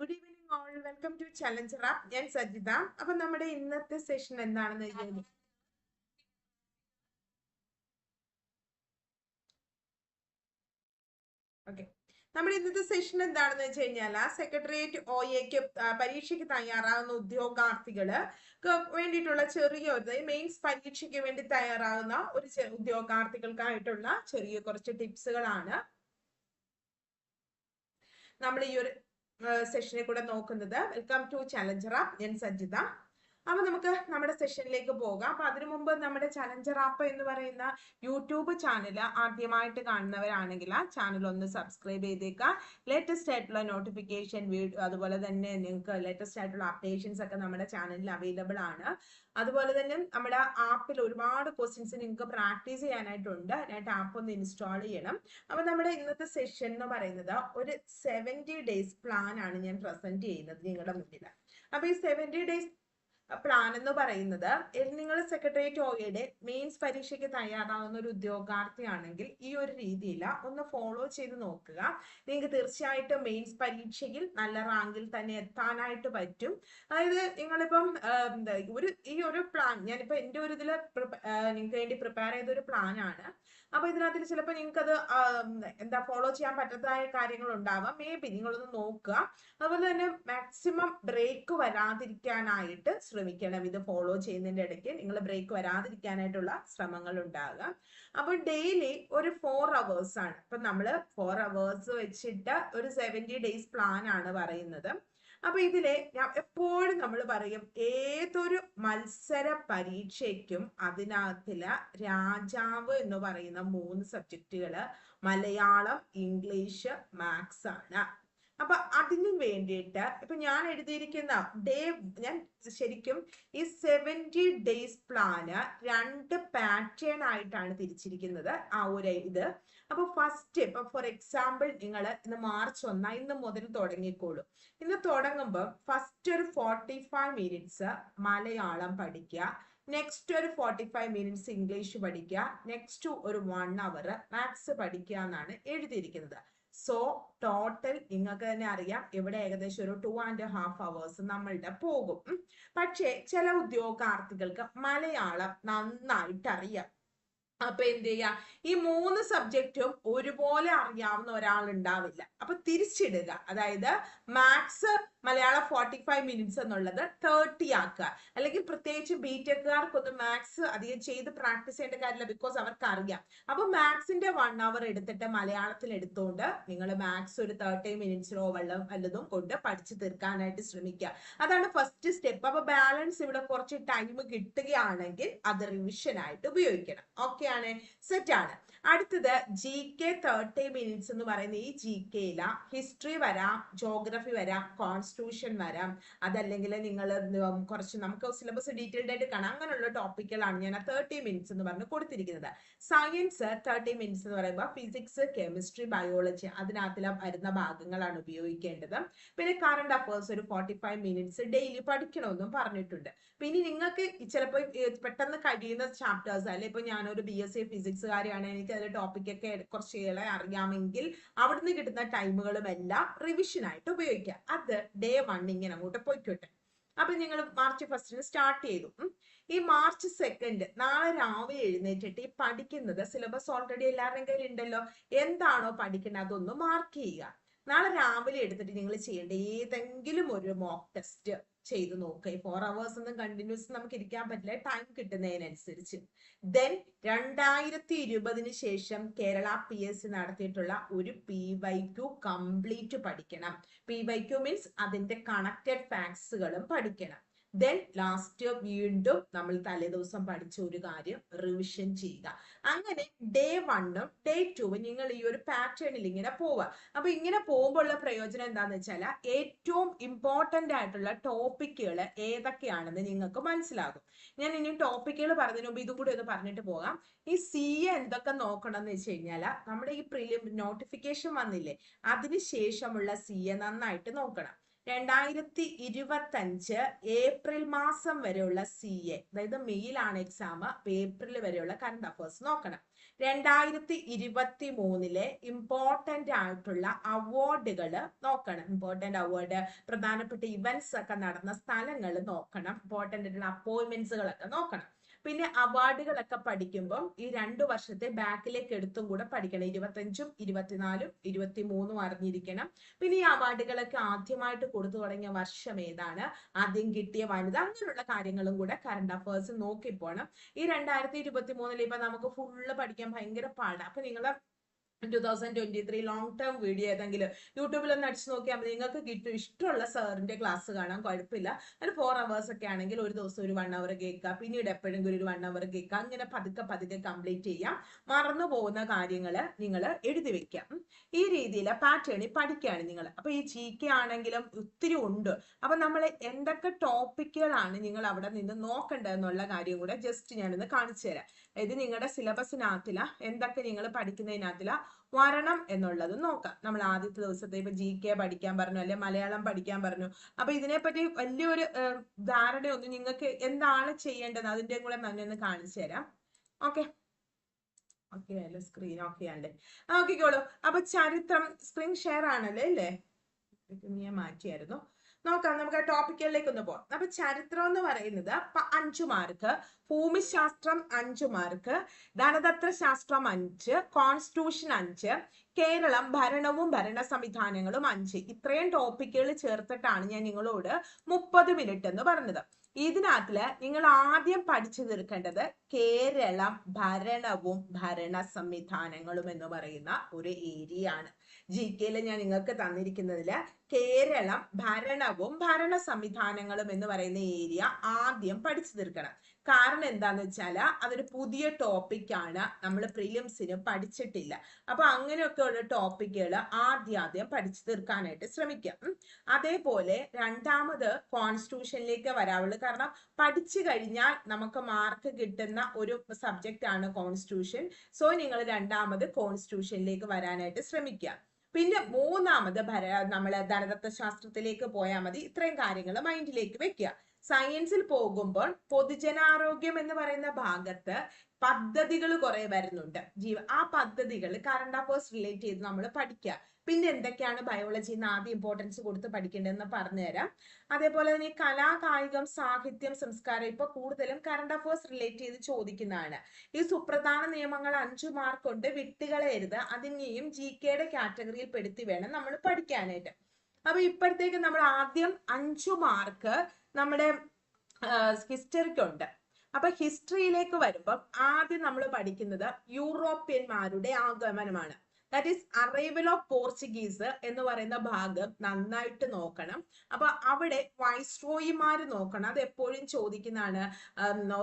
Good evening all welcome to Challenger app ഞാൻ സജിത. അപ്പൊ നമ്മുടെ ഇന്നത്തെ സെഷൻ എന്താണെന്ന് കഴിഞ്ഞാൽ ഓക്കെ നമ്മുടെ ഇന്നത്തെ സെഷൻ എന്താണെന്ന് വെച്ച് കഴിഞ്ഞാൽ സെക്രട്ടേറിയറ്റ് ഒ എക്ക് പരീക്ഷയ്ക്ക് തയ്യാറാകുന്ന ഉദ്യോഗാർത്ഥികൾ വേണ്ടിയിട്ടുള്ള ചെറിയ ഒരു മെയിൻസ് പരീക്ഷയ്ക്ക് വേണ്ടി തയ്യാറാകുന്ന ഒരു ഉദ്യോഗാർത്ഥികൾക്കായിട്ടുള്ള ചെറിയ കുറച്ച് ടിപ്സുകളാണ് നമ്മൾ ഈ ഒരു സെഷനിൽ കൂടെ നോക്കുന്നത്. വെൽക്കം ടു ചലഞ്ചർ ഞാൻ സജിത. അപ്പൊ നമുക്ക് നമ്മുടെ സെഷനിലേക്ക് പോകാം. അപ്പൊ അതിനു മുമ്പ് നമ്മുടെ ചലഞ്ചർ ആപ്പ് എന്ന് പറയുന്ന യൂട്യൂബ് ചാനൽ ആദ്യമായിട്ട് കാണുന്നവരാണെങ്കിൽ ആ ചാനൽ ഒന്ന് സബ്സ്ക്രൈബ് ചെയ്തേക്കുക ലേറ്റസ്റ്റ് ആയിട്ടുള്ള നോട്ടിഫിക്കേഷൻ വീഡിയോ അതുപോലെ തന്നെ നിങ്ങൾക്ക് ലേറ്റസ്റ്റ് ആയിട്ടുള്ള അപ്ഡേഷൻസ് ഒക്കെ നമ്മുടെ ചാനലിൽ അവൈലബിൾ ആണ്. അതുപോലെ തന്നെ നമ്മുടെ ആപ്പിൽ ഒരുപാട് ക്വസ്റ്റ്യൻസ് നിങ്ങൾക്ക് പ്രാക്ടീസ് ചെയ്യാനായിട്ടുണ്ട്. അതിനായിട്ട് ആപ്പ് ഒന്ന് ഇൻസ്റ്റാൾ ചെയ്യണം. അപ്പൊ നമ്മുടെ ഇന്നത്തെ സെഷൻ എന്ന് പറയുന്നത് ഒരു സെവന്റി ഡേയ്സ് പ്ലാൻ ആണ് ഞാൻ പ്രസന്റ് ചെയ്യുന്നത് നിങ്ങളുടെ മുന്നിൽ അപ്പൊ ഈ സെവന്റി ഡേയ്സ് പ്ലാൻ എന്ന് പറയുന്നത് നിങ്ങൾ സെക്രട്ടേറിയറ്റ് ഓയുടെ മെയിൻസ് പരീക്ഷയ്ക്ക് തയ്യാറാവുന്ന ഒരു ഉദ്യോഗാർത്ഥിയാണെങ്കിൽ ഈ ഒരു രീതിയിൽ ഒന്ന് ഫോളോ ചെയ്ത് നോക്കുക. നിങ്ങൾക്ക് തീർച്ചയായിട്ടും മെയിൻസ് പരീക്ഷയിൽ നല്ല റാങ്കിൽ തന്നെ എത്താനായിട്ട് പറ്റും. അതായത് നിങ്ങളിപ്പം ഒരു ഈ ഒരു പ്ലാൻ ഞാനിപ്പോ എന്റെ ഒരു ഇതിൽ നിങ്ങൾക്ക് വേണ്ടി പ്രിപ്പയർ ചെയ്ത ഒരു പ്ലാനാണ് അപ്പൊ ഇതിനകത്തിൽ ചിലപ്പോൾ നിങ്ങൾക്ക് അത് എന്താ ഫോളോ ചെയ്യാൻ പറ്റാത്തതായ കാര്യങ്ങൾ ഉണ്ടാവാം മേ ബി നിങ്ങളൊന്ന് നോക്കുക. അതുപോലെ തന്നെ മാക്സിമം ബ്രേക്ക് വരാതിരിക്കാനായിട്ട് ശ്രമിക്കണം. ഇത് ഫോളോ ചെയ്യുന്നതിന്റെ ഇടയ്ക്ക് നിങ്ങൾ ബ്രേക്ക് വരാതിരിക്കാനായിട്ടുള്ള ശ്രമങ്ങൾ ഉണ്ടാകുക അപ്പോൾ ഡെയിലി ഒരു ഫോർ അവേഴ്സ് ആണ്. ഇപ്പൊ നമ്മൾ ഫോർ അവേഴ്സ് വെച്ചിട്ട് ഒരു സെവന്റി ഡേയ്സ് പ്ലാൻ ആണ് പറയുന്നത്. അപ്പൊ ഇതിലെ എപ്പോഴും നമ്മൾ പറയും ഏതൊരു മത്സര പരീക്ഷയ്ക്കും അതിനകത്തിൽ രാജാവ് എന്ന് പറയുന്ന മൂന്ന് സബ്ജക്റ്റുകൾ മലയാളം ഇംഗ്ലീഷ് മാത്സ് ആണ്. അപ്പൊ അതിനു വേണ്ടിയിട്ട് ഇപ്പൊ ഞാൻ എഴുതിയിരിക്കുന്ന ഡേ ഞാൻ ശരിക്കും ഈ സെവന്റി ഡേയ്സ് പ്ലാന് രണ്ട് പാറ്റേൺ ആയിട്ടാണ് തിരിച്ചിരിക്കുന്നത്. ആ ഒരു ഇത്. അപ്പൊ ഫസ്റ്റ് ഇപ്പൊ ഫോർ എക്സാമ്പിൾ നിങ്ങൾ ഇന്ന് മാർച്ച് ഒന്നാം ഇന്ന് മുതൽ തുടങ്ങിക്കോളൂ. ഇന്ന് തുടങ്ങുമ്പോൾ ഫസ്റ്റ് ഒരു ഫോർട്ടി ഫൈവ് മിനിറ്റ്സ് മലയാളം പഠിക്കുക. നെക്സ്റ്റ് ഒരു ഫോർട്ടി ഫൈവ് മിനിറ്റ്സ് ഇംഗ്ലീഷ് പഠിക്കുക. നെക്സ്റ്റ് ഒരു വൺ അവർ മാത്സ് പഠിക്കുക എന്നാണ് എഴുതിയിരിക്കുന്നത്. സോ ടോട്ടൽ നിങ്ങൾക്ക് തന്നെ അറിയാം ഇവിടെ ഏകദേശം ഒരു ടു ആൻഡ് ഹാഫ് അവേഴ്സ് നമ്മളുടെ പോകും. പക്ഷേ ചില ഉദ്യോഗാർത്ഥികൾക്ക് മലയാളം നന്നായിട്ട് അറിയാം. അപ്പൊ എന്ത് ചെയ്യാ? ഈ മൂന്ന് സബ്ജക്റ്റും ഒരുപോലെ അറിയാവുന്ന ഒരാൾ ഉണ്ടാവില്ല അപ്പൊ തിരിച്ചിടുക. അതായത് maths Malayalam forty five minutes എന്നുള്ളത് തേർട്ടി ആക്കുക. അല്ലെങ്കിൽ പ്രത്യേകിച്ച് ബി ടെക്കുകാർക്കൊന്നും മാത്സ് അധികം ചെയ്ത് പ്രാക്ടീസ് ചെയ്യേണ്ട കാര്യമില്ല ബിക്കോസ് അവർക്ക് അറിയാം അപ്പൊ മാത്സിന്റെ വൺ അവർ എടുത്തിട്ട് മലയാളത്തിൽ എടുത്തുകൊണ്ട് നിങ്ങൾ മാത്സ് ഒരു തേർട്ടി മിനിറ്റ്സിനോ വെള്ളം വല്ലതും കൊണ്ട് പഠിച്ചു തീർക്കാനായിട്ട് ശ്രമിക്കുക. അതാണ് ഫസ്റ്റ് സ്റ്റെപ്പ് അപ്പൊ ബാലൻസ് ഇവിടെ കുറച്ച് ടൈം കിട്ടുകയാണെങ്കിൽ അത് റിവിഷൻ ആയിട്ട് ഉപയോഗിക്കണം. ഓക്കെ ആണ്? സെറ്റ് ആണ്. അടുത്തത് ജി കെ തേർട്ടി മിനിറ്റ്സ് എന്ന് പറയുന്ന ഈ ജി കെയില ഹിസ്റ്ററി വരാം ജോഗ്രഫി വരാം കോൺസ്റ്റിറ്റ്യൂഷൻ വരാം. അതല്ലെങ്കിൽ നിങ്ങൾ കുറച്ച് നമുക്ക് സിലബസ് ഡീറ്റെയിൽഡ് ആയിട്ട് കാണാം. അങ്ങനെയുള്ള ടോപ്പിക്കുകളാണ് ഞാൻ ആ തേർട്ടി മിനിറ്റ്സ് എന്ന് പറഞ്ഞ് കൊടുത്തിരിക്കുന്നത്. സയൻസ് തേർട്ടി മിനിറ്റ്സ് എന്ന് പറയുമ്പോൾ ഫിസിക്സ് കെമിസ്ട്രി ബയോളജി അതിനകത്തിൽ വരുന്ന ഭാഗങ്ങളാണ് ഉപയോഗിക്കേണ്ടത്. പിന്നെ കറണ്ട് അഫേഴ്സ് ഒരു ഫോർട്ടി ഫൈവ് മിനിറ്റ്സ് ഡെയിലി പഠിക്കണമെന്നും പറഞ്ഞിട്ടുണ്ട്. പിന്നെ നിങ്ങൾക്ക് ചിലപ്പോൾ പെട്ടെന്ന് കഴിയുന്ന ചാപ്റ്റേഴ്സ് അല്ലെ ഇപ്പൊ ഞാനൊരു ബി എസ് സി ഫിസിക്സുകാരിയാണ് എനിക്ക് അതിൽ ടോപ്പിക്കൊക്കെ കുറച്ച് ഏറെ അറിയാമെങ്കിൽ അവിടുന്ന് കിട്ടുന്ന ടൈമുകളും എല്ലാം റിവിഷൻ ആയിട്ട് ഉപയോഗിക്കുക അത് ഡേ വൺ ഇങ്ങനെ അങ്ങോട്ട് പോയിക്കോട്ടെ. അപ്പൊ നിങ്ങൾ മാർച്ച് ഫസ്റ്റിന് സ്റ്റാർട്ട് ചെയ്തു. ഈ മാർച്ച് സെക്കൻഡ് നാളെ രാവിലെ എഴുന്നേറ്റിട്ട് ഈ പഠിക്കുന്നത് സിലബസ് ഓൾറെഡി എല്ലാവരുടെയും കയ്യിൽ ഉണ്ടല്ലോ എന്താണോ പഠിക്കുന്നത് അതൊന്ന് മാർക്ക് ചെയ്യുക. നാളെ രാവിലെ എടുത്തിട്ട് നിങ്ങൾ ചെയ്യേണ്ട ഏതെങ്കിലും ഒരു മോക്ക് ടെസ്റ്റ് ചെയ്ത് നോക്കുക ഈ ഫോർ അവേഴ്സ് ഒന്നും കണ്ടിന്യൂസ് നമുക്ക് ഇരിക്കാൻ പറ്റില്ല. ടൈം കിട്ടുന്നതിനനുസരിച്ച്. ദെൻ രണ്ടായിരത്തി ഇരുപതിന് ശേഷം കേരള പി എസ് സി നടത്തിയിട്ടുള്ള ഒരു പി വൈ ക്യു കംപ്ലീറ്റ് പഠിക്കണം. പി വൈ ക്യു മീൻസ് അതിന്റെ കണക്റ്റഡ് ഫാക്ട്സുകളും പഠിക്കണം. ദെൻ ലാസ്റ്റ് വീണ്ടും നമ്മൾ തലേദിവസം പഠിച്ച ഒരു കാര്യം റിവിഷൻ ചെയ്യുക. അങ്ങനെ ഡേ വണ്ണും ഡേ ടൂവും നിങ്ങൾ ഈ ഒരു പാറ്റേണിൽ ഇങ്ങനെ പോവുക. അപ്പൊ ഇങ്ങനെ പോകുമ്പോൾ ഉള്ള പ്രയോജനം എന്താന്ന് വെച്ചാൽ ഏറ്റവും ഇമ്പോർട്ടന്റ് ആയിട്ടുള്ള ടോപ്പിക്കുകൾ ഏതൊക്കെയാണെന്ന് നിങ്ങൾക്ക് മനസ്സിലാകും. ഞാൻ ഇനി ടോപ്പിക്കുകൾ പറഞ്ഞതിന് മുമ്പ് ഇതും കൂടി ഒന്ന് പറഞ്ഞിട്ട് പോകാം. ഈ സി എ എന്തൊക്കെ നോക്കണം എന്ന് വെച്ച് കഴിഞ്ഞാൽ നമ്മുടെ ഈ പ്രിലിം നോട്ടിഫിക്കേഷൻ വന്നില്ലേ അതിന് ശേഷമുള്ള സി എ നന്നായിട്ട് നോക്കണം. രണ്ടായിരത്തി ഇരുപത്തഞ്ച് ഏപ്രിൽ മാസം വരെയുള്ള സി എ അതായത് മെയ്യിലാണ് എക്സാം ഏപ്രിൽ വരെയുള്ള കറണ്ട് അഫേഴ്സ് നോക്കണം. രണ്ടായിരത്തി ഇരുപത്തി മൂന്നിലെ ഇമ്പോർട്ടന്റ് ആയിട്ടുള്ള അവാർഡുകൾ നോക്കണം. ഇമ്പോർട്ടന്റ് അവാർഡ് പ്രധാനപ്പെട്ട ഇവന്റ്സ് ഒക്കെ നടന്ന സ്ഥലങ്ങൾ നോക്കണം. ഇമ്പോർട്ടന്റ് ആയിട്ടുള്ള അപ്പോയിന്റ്മെന്റ്സുകളൊക്കെ നോക്കണം. പിന്നെ അവാർഡുകളൊക്കെ പഠിക്കുമ്പം ഈ രണ്ടു വർഷത്തെ ബാക്കിലേക്ക് എടുത്തും കൂടെ പഠിക്കണം. ഇരുപത്തഞ്ചും ഇരുപത്തിനാലും ഇരുപത്തി മൂന്നും അറിഞ്ഞിരിക്കണം. പിന്നെ ഈ അവാർഡുകളൊക്കെ ആദ്യമായിട്ട് കൊടുത്തു തുടങ്ങിയ വർഷം ഏതാണ്? ആദ്യം കിട്ടിയ വനിത അങ്ങനെയുള്ള കാര്യങ്ങളും കൂടെ കറണ്ട് അഫേഴ്സ് നോക്കി പോണം ഈ രണ്ടായിരത്തി ഇരുപത്തി മൂന്നിൽ ഇപ്പൊ നമുക്ക് ഫുള്ള് പഠിക്കാൻ ഭയങ്കര പാടാണ് അപ്പൊ നിങ്ങൾ two thousand twenty three long term video ഏതെങ്കിലും യൂട്യൂബിൽ ഒന്ന് അടിച്ചു നോക്കിയാൽ മതി. നിങ്ങൾക്ക് കിട്ടും. ഇഷ്ടമുള്ള സാറിന്റെ ക്ലാസ് കാണാൻ കുഴപ്പമില്ല. ഒരു ഫോർ അവേഴ്സ് ഒക്കെ ആണെങ്കിൽ ഒരു ദിവസം ഒരു വൺ അവർ കേൾക്കുക പിന്നീട് എപ്പോഴെങ്കിലും ഒരു വൺ അവർ കേൾക്കുക അങ്ങനെ പതുക്കെ പതുക്കെ കംപ്ലീറ്റ് ചെയ്യാം. മറന്നു പോകുന്ന കാര്യങ്ങൾ നിങ്ങൾ എഴുതി വെക്കാം. ഈ രീതിയിൽ പാറ്റേണിൽ പഠിക്കുകയാണ് നിങ്ങൾ. അപ്പൊ ഈ ജി കെ ആണെങ്കിലും ഒത്തിരി ഉണ്ട്. അപ്പൊ നമ്മൾ എന്തൊക്കെ ടോപ്പിക്കുകളാണ് നിങ്ങൾ അവിടെ നിന്ന് നോക്കേണ്ടതെന്നുള്ള കാര്യം കൂടെ ജസ്റ്റ് ഞാനൊന്ന് കാണിച്ചു തരാം. ഇത് നിങ്ങളുടെ സിലബസിനകത്തില എന്തൊക്കെ നിങ്ങൾ പഠിക്കുന്നതിനകത്തില വരണം എന്നുള്ളത് നോക്കാം. നമ്മൾ ആദ്യത്തെ ദിവസത്തെ ഇപ്പൊ ജി കെ പഠിക്കാൻ പറഞ്ഞു അല്ലെ മലയാളം പഠിക്കാൻ പറഞ്ഞു. അപ്പൊ ഇതിനെപ്പറ്റി വലിയൊരു ധാരണയൊന്നും നിങ്ങൾക്ക് എന്താണ് ചെയ്യേണ്ടത്? അതിന്റെ കൂടെ നന്നെ ഒന്ന് കാണിച്ചു തരാം. ഓക്കെ. ഓക്കെ അല്ലേ? സ്ക്രീൻ ഓക്കെ ആണല്ലേ നോക്കിക്കോളൂ. അപ്പൊ ചരിത്രം സ്ക്രീൻ ഷെയർ ആണല്ലേ അല്ലേ മാറ്റിയായിരുന്നു. നോക്കാം നമുക്ക് ആ ടോപ്പിക്കലിലേക്ക് ഒന്ന് പോകാം അപ്പൊ ചരിത്രം എന്ന് പറയുന്നത് അഞ്ചു മാർക്ക് ഭൂമിശാസ്ത്രം അഞ്ചു മാർക്ക് ധനതത്ര ശാസ്ത്രം അഞ്ച് കോൺസ്റ്റിറ്റ്യൂഷൻ അഞ്ച് കേരളം ഭരണവും ഭരണ സംവിധാനങ്ങളും അഞ്ച്. ഇത്രയും ടോപ്പിക്കുകൾ ചേർത്തിട്ടാണ് ഞാൻ നിങ്ങളോട് മുപ്പത് മിനിറ്റ് എന്ന് പറഞ്ഞത്. ഇതിനകത്തിൽ നിങ്ങൾ ആദ്യം പഠിച്ചു തീർക്കേണ്ടത് കേരളം ഭരണവും ഭരണ സംവിധാനങ്ങളും എന്ന് പറയുന്ന ഒരു ഏരിയ ആണ്. ജി കെയിൽ ഞാൻ നിങ്ങൾക്ക് തന്നിരിക്കുന്നതിൽ കേരളം ഭരണവും ഭരണ സംവിധാനങ്ങളും എന്ന് പറയുന്ന ഏരിയ ആദ്യം പഠിച്ചു തീർക്കണം കാരണം എന്താന്ന് വെച്ചാൽ അതൊരു പുതിയ ടോപ്പിക്കാണ് നമ്മൾ പ്രിലിംസിന് പഠിച്ചിട്ടില്ല. അപ്പൊ അങ്ങനെയൊക്കെ ഉള്ള ടോപ്പിക്കുകൾ ആദ്യം ആദ്യം പഠിച്ചു തീർക്കാനായിട്ട് ശ്രമിക്കാം. അതേപോലെ രണ്ടാമത് കോൺസ്റ്റിറ്റ്യൂഷനിലേക്ക് വരാവുള്ളൂ. കാരണം പഠിച്ചു കഴിഞ്ഞാൽ നമുക്ക് മാർക്ക് കിട്ടുന്ന ഒരു സബ്ജക്റ്റ് ആണ് കോൺസ്റ്റിറ്റ്യൂഷൻ സോ നിങ്ങൾ രണ്ടാമത് കോൺസ്റ്റിറ്റ്യൂഷനിലേക്ക് വരാനായിട്ട് ശ്രമിക്കുക. പിന്നെ മൂന്നാമത് ഭര നമ്മൾ ധനതത്വശാസ്ത്രത്തിലേക്ക് പോയാൽ മതി. ഇത്രയും കാര്യങ്ങൾ മൈൻഡിലേക്ക് വെക്കുക. സയൻസിൽ പോകുമ്പോൾ പൊതുജനാരോഗ്യം എന്ന് പറയുന്ന ഭാഗത്ത് പദ്ധതികൾ കുറെ വരുന്നുണ്ട്. ജീവ ആ പദ്ധതികൾ കറണ്ട് അഫേഴ്സ് റിലേറ്റ് ചെയ്ത് നമ്മൾ പഠിക്കുക പിന്നെ എന്തൊക്കെയാണ് ബയോളജി എന്ന് ആദ്യം ഇമ്പോർട്ടൻസ് കൊടുത്ത് പഠിക്കേണ്ടതെന്ന് പറഞ്ഞുതരാം അതേപോലെ തന്നെ കലാ കായികം സാഹിത്യം സംസ്കാരം ഇപ്പൊ കൂടുതലും കറണ്ട് അഫേഴ്സ് റിലേറ്റ് ചെയ്ത് ചോദിക്കുന്നതാണ്. ഈ സുപ്രധാന നിയമങ്ങൾ അഞ്ചു മാർക്ക് കൊണ്ട് വിട്ടുകളയരുത്. അതിനെയും ജി കെയുടെ കാറ്റഗറിയിൽ പെടുത്തി വേണം നമ്മൾ പഠിക്കാനായിട്ട്. അപ്പൊ ഇപ്പോഴത്തേക്ക് നമ്മൾ ആദ്യം അഞ്ചു മാർക്ക് നമ്മുടെ ഹിസ്റ്ററിക്കുണ്ട് അപ്പൊ ഹിസ്റ്ററിയിലേക്ക് വരുമ്പം ആദ്യം നമ്മൾ പഠിക്കുന്നത് യൂറോപ്യന്മാരുടെ ആഗമനമാണ്. That is arrival of Portuguese എന്ന് പറയുന്ന ഭാഗം നന്നായിട്ട് നോക്കണം. അപ്പൊ അവിടെ വൈസ്രോയിമാര് നോക്കണം. അത് എപ്പോഴും ചോദിക്കുന്നതാണ്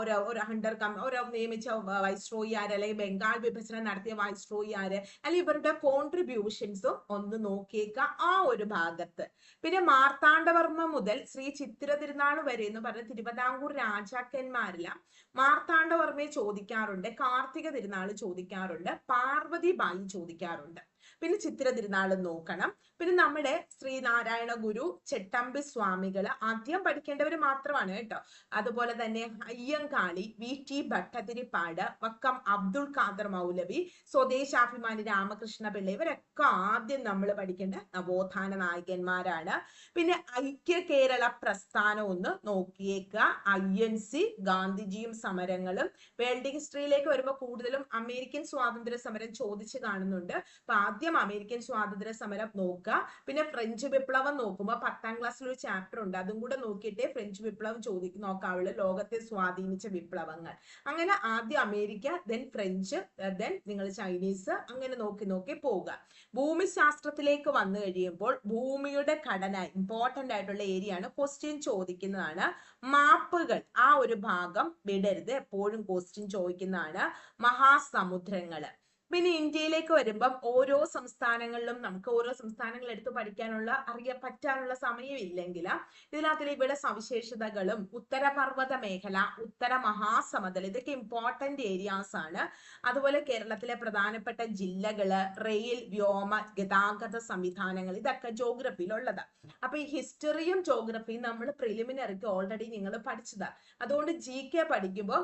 ഒരു ഒരു ഹണ്ടർ കം ഒരു നിയമിച്ച വൈസ്രോയി ആര് അല്ലെങ്കിൽ ബംഗാൾ വിഭജനം നടത്തിയ വൈസ്രോയി ആര് അല്ലെങ്കിൽ ഇവരുടെ കോൺട്രിബ്യൂഷൻസും ഒന്ന് നോക്കിയേക്ക ആ ഒരു ഭാഗത്ത്. പിന്നെ മാർത്താണ്ഡവർമ്മ മുതൽ ശ്രീ ചിത്തിര തിരുനാൾ വരെ എന്ന് പറഞ്ഞ തിരുവിതാംകൂർ രാജാക്കന്മാരിലാണ് മാർത്താണ്ഡവർമ്മയെ ചോദിക്കാറുണ്ട് കാർത്തിക തിരുനാൾ ചോദിക്കാറുണ്ട് പാർവതി ബായി ചോദിക്കാറുണ്ട്. bottom. പിന്നെ ചിത്ര തിരുനാൾ നോക്കണം. പിന്നെ നമ്മുടെ ശ്രീനാരായണ ഗുരു ചെട്ടമ്പി സ്വാമികൾ ആദ്യം പഠിക്കേണ്ടവർ മാത്രമാണ് കേട്ടോ. അതുപോലെ തന്നെ അയ്യങ്കാളി വി. ടി. ഭട്ടതിരിപ്പാട് വക്കം അബ്ദുൾ ഖാദർ മൗലവി സ്വദേശാഭിമാനി രാമകൃഷ്ണ പിള്ള ഇവരൊക്കെ ആദ്യം നമ്മൾ പഠിക്കേണ്ട നവോത്ഥാന നായകന്മാരാണ്. പിന്നെ ഐക്യ കേരള പ്രസ്ഥാനം ഒന്ന് നോക്കിയേക്കുക. ഐ എൻ സി ഗാന്ധിജിയും സമരങ്ങളും വേൾഡ് ഹിസ്റ്ററിയിലേക്ക് വരുമ്പോൾ കൂടുതലും അമേരിക്കൻ സ്വാതന്ത്ര്യ സമരം ചോദിച്ചു കാണുന്നുണ്ട്. അപ്പൊ ആദ്യം അമേരിക്കൻ സ്വാതന്ത്ര്യ സമരം നോക്കുക. പിന്നെ ഫ്രഞ്ച് വിപ്ലവം നോക്കുമ്പോൾ പത്താം ക്ലാസ്സിൽ ഒരു ചാപ്റ്റർ ഉണ്ട്. അതും കൂടെ നോക്കിയിട്ടേ ഫ്രഞ്ച് വിപ്ലവം ചോദിക്കും നോക്കാവുള്ളൂ ലോകത്തെ സ്വാധീനിച്ച വിപ്ലവങ്ങൾ. അങ്ങനെ ആദ്യം അമേരിക്ക ദെൻ ഫ്രഞ്ച് ദെൻ നിങ്ങൾ ചൈനീസ് അങ്ങനെ നോക്കി നോക്കി പോവുക. ഭൂമിശാസ്ത്രത്തിലേക്ക് വന്നു കഴിയുമ്പോൾ ഭൂമിയുടെ ഘടന ഇമ്പോർട്ടന്റ് ആയിട്ടുള്ള ഏരിയ ആണ് ക്വസ്റ്റ്യൻ ചോദിക്കുന്നതാണ്. മാപ്പുകൾ ആ ഒരു ഭാഗം വിടരുത്. എപ്പോഴും ക്വസ്റ്റ്യൻ ചോദിക്കുന്നതാണ് മഹാസമുദ്രങ്ങൾ. പിന്നെ ഇന്ത്യയിലേക്ക് വരുമ്പം ഓരോ സംസ്ഥാനങ്ങളിലും നമുക്ക് ഓരോ സംസ്ഥാനങ്ങൾ എടുത്ത് പഠിക്കാനുള്ള അറിയ പറ്റാനുള്ള സമയമില്ലെങ്കിൽ ഇതിനകത്തിലെ ഇവിടെ സവിശേഷതകളും ഉത്തരപർവത മേഖല ഉത്തര മഹാസമതൽ ഇതൊക്കെ ഇമ്പോർട്ടന്റ് ഏരിയാസ് ആണ്. അതുപോലെ കേരളത്തിലെ പ്രധാനപ്പെട്ട ജില്ലകൾ റെയിൽ വ്യോമ ഗതാഗത സംവിധാനങ്ങൾ ഇതൊക്കെ ജോഗ്രഫിയിലുള്ളത് അപ്പൊ ഈ ഹിസ്റ്ററിയും ജോഗ്രഫിയും നമ്മൾ പ്രിലിമിനറിക്ക് ഓൾറെഡി നിങ്ങൾ പഠിച്ചതാണ് അതുകൊണ്ട് ജി കെ പഠിക്കുമ്പോൾ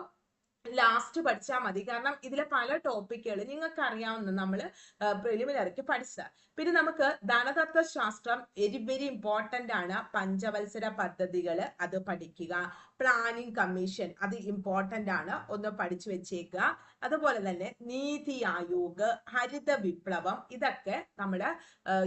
ലാസ്റ്റ് പഠിച്ചാൽ മതി. കാരണം ഇതിലെ പല ടോപ്പിക്കുകൾ നിങ്ങൾക്ക് അറിയാവുന്ന നമ്മൾ പ്രിലിമിനറിക്ക് പഠിച്ചത്. പിന്നെ നമുക്ക് ധനതത്വ ശാസ്ത്രം വെരി വെരി ഇമ്പോർട്ടന്റ് ആണ്. പഞ്ചവത്സര പദ്ധതികൾ അത് പഠിക്കുക. പ്ലാനിംഗ് കമ്മീഷൻ അത് ഇമ്പോർട്ടന്റ് ആണ്. ഒന്ന് പഠിച്ചു വെച്ചേക്കുക അതുപോലെ തന്നെ നീതി ആയോഗ് ഹരിത വിപ്ലവം ഇതൊക്കെ നമ്മുടെ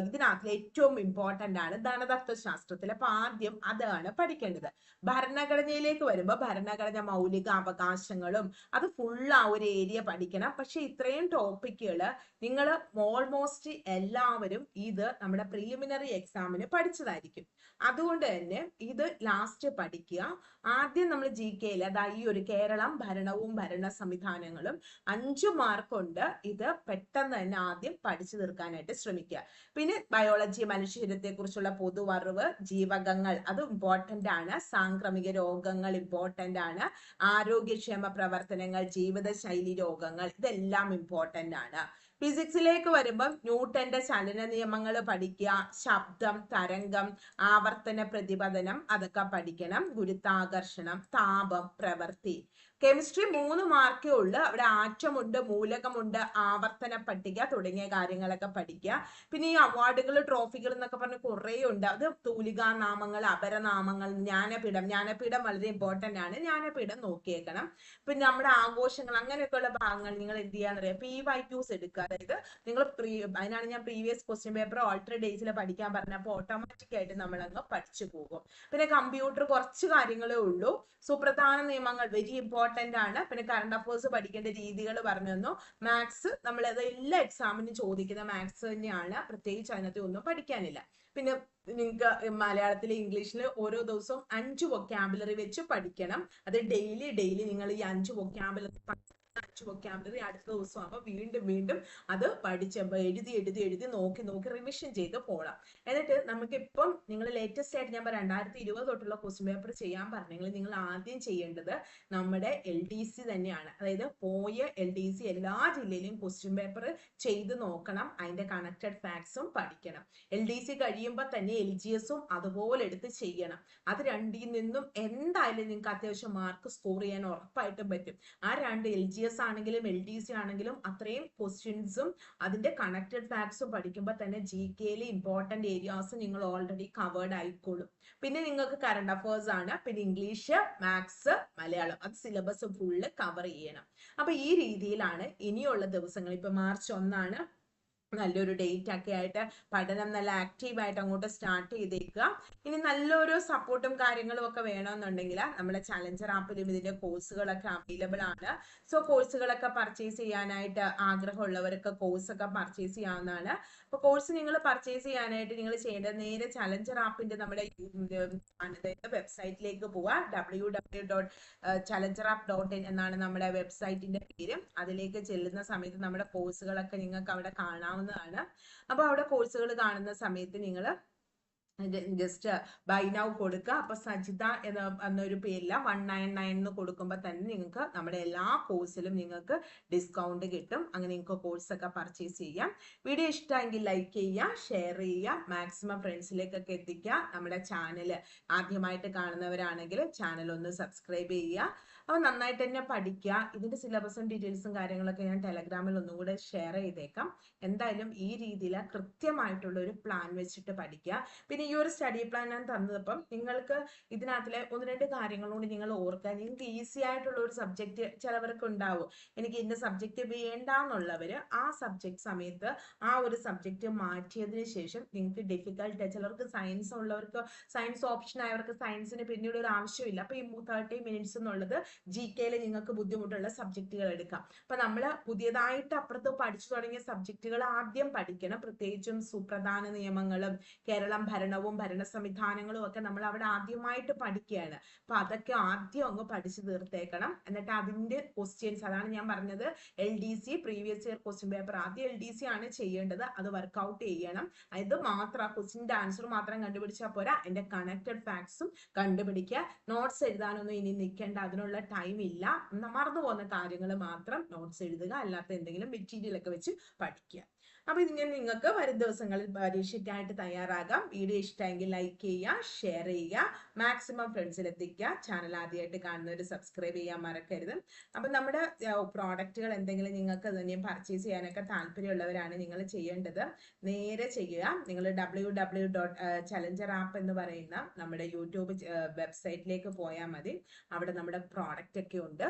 ഇതിനകത്ത് ഏറ്റവും ഇമ്പോർട്ടന്റ് ആണ്. ധനതത്വശാസ്ത്രത്തിൽ അപ്പം ആദ്യം അതാണ് പഠിക്കേണ്ടത്. ഭരണഘടനയിലേക്ക് വരുമ്പോൾ ഭരണഘടന മൗലിക അവകാശങ്ങളും അത് ഫുൾ ആ ഒരു ഏരിയ പഠിക്കണം. പക്ഷെ ഇത്രയും ടോപ്പിക്കുകൾ നിങ്ങൾ ഓൾമോസ്റ്റ് എല്ലാവരും ഇത് നമ്മുടെ പ്രിലിമിനറി എക്സാമിന് പഠിച്ചതായിരിക്കും. അതുകൊണ്ട് തന്നെ ഇത് ലാസ്റ്റ് പഠിക്കുക. ആദ്യം നമ്മൾ ജി കെയിൽ അതായത് ഈ ഒരു കേരളം ഭരണവും ഭരണ സംവിധാനങ്ങളും അഞ്ചു മാർക്ക് കൊണ്ട് ഇത് പെട്ടെന്ന് തന്നെ ആദ്യം പഠിച്ചു തീർക്കാനായിട്ട് ശ്രമിക്കുക പിന്നെ ബയോളജി മനുഷ്യരത്തെ കുറിച്ചുള്ള പൊതുവറിവ് ജീവകങ്ങൾ അത് ഇമ്പോർട്ടന്റ് ആണ്. സാംക്രമിക രോഗങ്ങൾ ഇമ്പോർട്ടന്റ് ആണ്. ആരോഗ്യക്ഷേമ പ്രവർത്തനങ്ങൾ ജീവിതശൈലി രോഗങ്ങൾ ഇതെല്ലാം ഇമ്പോർട്ടന്റ് ആണ്. ഫിസിക്സിലേക്ക് വരുമ്പം ന്യൂട്ടന്റെ ചലന നിയമങ്ങൾ പഠിക്കുക ശബ്ദം തരംഗം ആവർത്തന പ്രതിപതനം അതൊക്കെ പഠിക്കണം ഗുരുത്വാകർഷണം താപം പ്രവൃത്തി. കെമിസ്ട്രി മൂന്ന് മാർക്കേ ഉള്ളു. അവിടെ ആറ്റമുണ്ട് മൂലകമുണ്ട് ആവർത്തന പട്ടിക തുടങ്ങിയ കാര്യങ്ങളൊക്കെ പഠിക്കുക. പിന്നെ ഈ അവാർഡുകൾ ട്രോഫികൾ എന്നൊക്കെ പറഞ്ഞ് കുറേ ഉണ്ട്. അത് തൂലികാ നാമങ്ങൾ അപരനാമങ്ങൾ ജ്ഞാനപീഠം. ജ്ഞാനപീഠം വളരെ ഇമ്പോർട്ടന്റ് ആണ്. ജ്ഞാനപീഠം നോക്കിയേക്കണം. പിന്നെ നമ്മുടെ ആഘോഷങ്ങൾ അങ്ങനെയൊക്കെയുള്ള ഭാഗങ്ങൾ നിങ്ങൾ എന്ത് ചെയ്യാന്ന് അറിയാം. പി വൈ ക്യൂസ് എടുക്കുക. അതായത് നിങ്ങൾ പ്രീ അതിനാണ് ഞാൻ പ്രീവിയസ് ക്വസ്റ്റ്യൻ പേപ്പർ ഓൾട്ടർ ഡേയ്സിൽ പഠിക്കാൻ പറഞ്ഞപ്പോൾ ഓട്ടോമാറ്റിക് ആയിട്ട് നമ്മൾ അങ്ങ് പഠിച്ചു പോകും. പിന്നെ കമ്പ്യൂട്ടർ കുറച്ച് കാര്യങ്ങളേ ഉള്ളൂ. സുപ്രധാന നിയമങ്ങൾ വെരി ഇമ്പോർട്ടന്റ് ആണ്. പിന്നെ കറണ്ട് അഫേഴ്സ് പഠിക്കേണ്ട രീതികൾ പറഞ്ഞു തന്നു. മാത്സ് നമ്മൾ എല്ലാ എക്സാമിനും ചോദിക്കുന്ന മാത്സ് തന്നെയാണ്. പ്രത്യേകിച്ച് അതിനകത്ത് ഒന്നും പഠിക്കാനില്ല. പിന്നെ നിങ്ങൾക്ക് മലയാളത്തിൽ ഇംഗ്ലീഷിൽ ഓരോ ദിവസവും അഞ്ച് വൊക്കാബുലറി വെച്ച് പഠിക്കണം. അത് ഡെയിലി ഡെയിലി നിങ്ങൾ ഈ അഞ്ച് വൊക്കാബുലറി വൊക്കാബുലറി അടുത്ത ദിവസം ആകുമ്പോൾ വീണ്ടും വീണ്ടും അത് പഠിച്ച് എഴുതി എഴുതി എഴുതി നോക്കി നോക്കി റിവിഷൻ ചെയ്ത് പോകണം എന്നിട്ട് നമുക്കിപ്പം നിങ്ങൾ ലേറ്റസ്റ്റ് ആയിട്ട് ഞാൻ രണ്ടായിരത്തി ഇരുപത് തൊട്ടുള്ള ക്വസ്റ്റ്യൻ പേപ്പർ ചെയ്യാൻ പറഞ്ഞെങ്കിൽ നിങ്ങൾ ആദ്യം ചെയ്യേണ്ടത് നമ്മുടെ എൽ ഡി സി തന്നെയാണ്. അതായത് പോയ എൽ ഡി സി എല്ലാ ജില്ലയിലും ക്വസ്റ്റ്യൻ പേപ്പർ ചെയ്ത് നോക്കണം അതിന്റെ കണക്റ്റഡ് ഫാക്ട്സും പഠിക്കണം. എൽ ഡി സി കഴിയുമ്പോൾ തന്നെ എൽ ജി എസും അതുപോലെ എടുത്ത് ചെയ്യണം. അത് രണ്ടിൽ നിന്നും എന്തായാലും നിങ്ങൾക്ക് അത്യാവശ്യം മാർക്ക് സ്കോർ ചെയ്യാൻ ഉറപ്പായിട്ടും പറ്റും. ആ രണ്ട് എൽ ജി എസ് ആണെങ്കിലും എൽ ഡി സി ആണെങ്കിലും അത്രയും ക്വസ്റ്റ്യൻസും അതിന്റെ കണക്റ്റഡ് ഫാക്ട്സും പഠിക്കുമ്പോൾ തന്നെ ജി കെയിലെ ഇമ്പോർട്ടന്റ് ഏരിയാസ് നിങ്ങൾ ഓൾറെഡി കവേർഡ് ആയിക്കോളും. പിന്നെ നിങ്ങൾക്ക് കറണ്ട് അഫേഴ്സ് ആണ്. പിന്നെ ഇംഗ്ലീഷ് മാത്സ് മലയാളം അത് സിലബസ് ഫുള്ള് കവർ ചെയ്യണം. അപ്പൊ ഈ രീതിയിലാണ് ഇനിയുള്ള ദിവസങ്ങൾ. ഇപ്പൊ മാർച്ച് ഒന്നാണ്. നല്ലൊരു ഡേറ്റ് ഒക്കെ ആയിട്ട് പഠനം നല്ല ആക്റ്റീവ് ആയിട്ട് അങ്ങോട്ട് സ്റ്റാർട്ട് ചെയ്തേക്കുക. ഇനി നല്ലൊരു സപ്പോർട്ടും കാര്യങ്ങളും ഒക്കെ വേണമെന്നുണ്ടെങ്കിൽ നമ്മുടെ ചലഞ്ചർ ആപ്പിലും ഇതിന്റെ കോഴ്സുകളൊക്കെ അവൈലബിൾ ആണ്. സോ കോഴ്സുകളൊക്കെ പർച്ചേസ് ചെയ്യാനായിട്ട് ആഗ്രഹമുള്ളവർക്ക് കോഴ്സ് ഒക്കെ പർച്ചേസ് ചെയ്യാവുന്നതാണ്. അപ്പൊ കോഴ്സ് നിങ്ങൾ പർച്ചേസ് ചെയ്യാനായിട്ട് നിങ്ങൾ ചെയ്യേണ്ടത് നേരെ ചലഞ്ചർ ആപ്പിന്റെ നമ്മുടെ വെബ്സൈറ്റിലേക്ക് പോവുക W W dot Challenger app dot in എന്നാണ് നമ്മുടെ വെബ്സൈറ്റിന്റെ പേര്. അതിലേക്ക് ചെല്ലുന്ന സമയത്ത് നമ്മുടെ കോഴ്സുകളൊക്കെ നിങ്ങൾക്ക് അവിടെ കാണാവുന്നതാണ്. അപ്പൊ അവിടെ കോഴ്സുകൾ കാണുന്ന സമയത്ത് നിങ്ങൾ ജസ്റ്റ് ബൈ നൗ കൊടുക്കുക അപ്പൊ സജിത എന്ന എന്നൊരു പേരില വൺ നയൻ നയൻ എന്ന് കൊടുക്കുമ്പോൾ തന്നെ നിങ്ങൾക്ക് നമ്മുടെ എല്ലാ കോഴ്സിലും നിങ്ങൾക്ക് ഡിസ്കൗണ്ട് കിട്ടും. അങ്ങനെ നിങ്ങൾക്ക് കോഴ്സൊക്കെ പർച്ചേസ് ചെയ്യാം. വീഡിയോ ഇഷ്ടമെങ്കിൽ ലൈക്ക് ചെയ്യുക ഷെയർ ചെയ്യുക മാക്സിമം ഫ്രണ്ട്സിലേക്കൊക്കെ എത്തിക്കുക. നമ്മുടെ ചാനൽ ആദ്യമായിട്ട് കാണുന്നവരാണെങ്കിൽ ചാനൽ ഒന്ന് സബ്സ്ക്രൈബ് ചെയ്യുക. അപ്പോൾ നന്നായിട്ട് തന്നെ പഠിക്കുക ഇതിന്റെ സിലബസും ഡീറ്റെയിൽസും കാര്യങ്ങളൊക്കെ ഞാൻ ടെലഗ്രാമിൽ ഒന്നുകൂടെ ഷെയർ ചെയ്തേക്കാം. എന്തായാലും ഈ രീതിയിൽ കൃത്യമായിട്ടുള്ള ഒരു പ്ലാൻ വെച്ചിട്ട് പഠിക്കുക പിന്നെ ഈ ഒരു സ്റ്റഡി പ്ലാൻ ഞാൻ തന്നതപ്പം നിങ്ങൾക്ക് ഇതിനകത്തിലെ ഒന്ന് രണ്ട് കാര്യങ്ങളോട് നിങ്ങൾ ഓർക്കുക. നിങ്ങൾക്ക് ഈസി ആയിട്ടുള്ള ഒരു സബ്ജക്റ്റ് ചിലവർക്ക് ഉണ്ടാവും. എനിക്ക് ഇന്ന സബ്ജക്റ്റ് വേണ്ടാന്നുള്ളവർ ആ സബ്ജക്ട് സമയത്ത് ആ ഒരു സബ്ജക്റ്റ് മാറ്റിയതിന് ശേഷം നിങ്ങൾക്ക് ഡിഫിക്കൽട്ട് ചിലർക്ക് സയൻസ് ഉള്ളവർക്ക് സയൻസ് ഓപ്ഷൻ ആയവർക്ക് സയൻസിന് പിന്നീട് ഒരു ആവശ്യമില്ല. അപ്പൊ ഈ തേർട്ടി മിനിറ്റ്സ് എന്നുള്ളത് ജി കെയിൽ നിങ്ങൾക്ക് ബുദ്ധിമുട്ടുള്ള സബ്ജക്റ്റുകൾ എടുക്കാം. അപ്പൊ നമ്മൾ പുതിയതായിട്ട് അപ്പുറത്ത് പഠിച്ചു തുടങ്ങിയ സബ്ജക്റ്റുകൾ ആദ്യം പഠിക്കണം. പ്രത്യേകിച്ചും സുപ്രധാന നിയമങ്ങളും കേരളം ഭരണവും ഭരണ സംവിധാനങ്ങളും ഒക്കെ നമ്മൾ അവിടെ ആദ്യമായിട്ട് പഠിക്കുകയാണ്. അപ്പൊ അതൊക്കെ ആദ്യം അങ്ങ് പഠിച്ചു തീർത്തേക്കണം. എന്നിട്ട് അതിന്റെ ക്വസ്റ്റ്യൻസ് അതാണ് ഞാൻ പറഞ്ഞത് L D C previous year question paper ആദ്യം എൽ ഡി സി ആണ് ചെയ്യേണ്ടത്. അത് വർക്ക്ഔട്ട് ചെയ്യണം. അതായത് മാത്രം ക്വസ്റ്റിന്റെ ആൻസർ മാത്രം കണ്ടുപിടിച്ചാൽ പോരാ. അതിന്റെ കണക്റ്റഡ് ഫാക്ട്സും കണ്ടുപിടിക്കുക. നോട്ട്സ് എഴുതാനൊന്നും ഇനി നിൽക്കേണ്ട. അതിനുള്ള ടൈം ഇല്ല. മറന്നു പോകുന്ന കാര്യങ്ങൾ മാത്രം നോട്ട്സ് എഴുതുക. അല്ലാത്ത എന്തെങ്കിലും മെറ്റീരിയൽ ഒക്കെ വെച്ച് പഠിക്കുക. അപ്പൊ ഇതിങ്ങനെ നിങ്ങൾക്ക് വരും ദിവസങ്ങളിൽ പരീക്ഷയ്ക്കായിട്ട് തയ്യാറാകാം. വീഡിയോ ഇഷ്ടമെങ്കിൽ ലൈക്ക് ചെയ്യുക ഷെയർ ചെയ്യുക മാക്സിമം ഫ്രണ്ട്സിൽ എത്തിക്കുക. ചാനൽ ആദ്യമായിട്ട് കാണുന്നവർ സബ്സ്ക്രൈബ് ചെയ്യാൻ മറക്കരുത്. അപ്പൊ നമ്മുടെ പ്രോഡക്റ്റുകൾ എന്തെങ്കിലും നിങ്ങൾക്ക് തന്നെയും പർച്ചേസ് ചെയ്യാനൊക്കെ താല്പര്യമുള്ളവരാണ് നിങ്ങൾ ചെയ്യേണ്ടത്. നേരെ ചെയ്യുക. നിങ്ങൾ W W dot Challenger app എന്ന് പറയുന്ന നമ്മുടെ യൂട്യൂബ് വെബ്സൈറ്റിലേക്ക് പോയാൽ മതി. അവിടെ നമ്മുടെ പ്രോഡക്റ്റ് ഒക്കെ ഉണ്ട്.